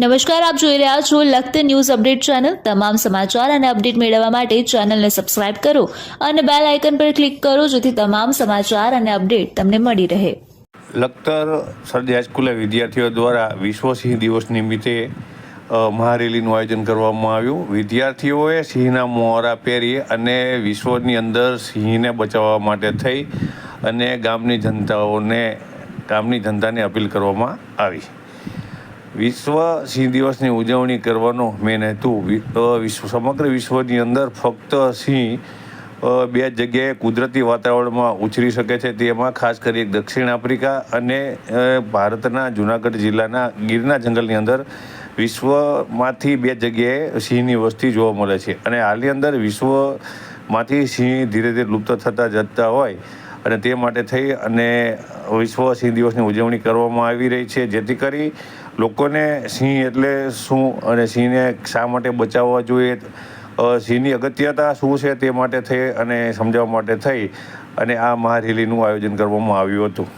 નમસ્કાર, આપ જોઈ રહ્યા છો લખત ન્યૂઝ અપડેટ ચેનલ. તમામ સમાચાર અને અપડેટ મેળવવા માટે ચેનલને સબસ્ક્રાઇબ કરો અને બેલ આઇકન પર ક્લિક કરો જેથી તમામ સમાચાર અને અપડેટ તમને મળી રહે. લખતર સરદી હાઈસ્કૂલના વિદ્યાર્થીઓ દ્વારા વિશ્વ સિંહ દિવસ નિમિત્તે મહારેલીનું આયોજન કરવામાં આવ્યું. વિદ્યાર્થીઓએ સિંહના મોહરા પહેરી અને વિશ્વની અંદર સિંહને બચાવવા માટે થઈ અને ગામની જનતાઓને, ગામની જનતાને અપીલ કરવામાં આવી. વિશ્વ સિંહ દિવસની ઉજવણી કરવાનો મેન હેતુ વિશ્વ, સમગ્ર વિશ્વની અંદર ફક્ત સિંહ બે જગ્યાએ કુદરતી વાતાવરણમાં ઉછરી શકે છે. તેમાં ખાસ કરી દક્ષિણ આફ્રિકા અને ભારતના જુનાગઢ જિલ્લાના ગીરના જંગલની અંદર વિશ્વમાંથી બે જગ્યાએ સિંહની વસ્તી જોવા મળે છે. અને હાલની અંદર વિશ્વમાંથી સિંહ ધીરે ધીરે લુપ્ત થતા જતા હોય. અને તે માટે થઈ અને વિશ્વ સિંહ દિવસની ઉજવણી કરવામાં આવી રહી છે. જેથી કરી લોકોને સિંહ એટલે શું અને સિંહને શા માટે બચાવવા જોઈએ? સિંહની અગત્યતા શું છે તે માટે થઈ અને સમજાવવા માટે થઈ અને આ મહારેલીનું આયોજન કરવામાં આવ્યું હતું.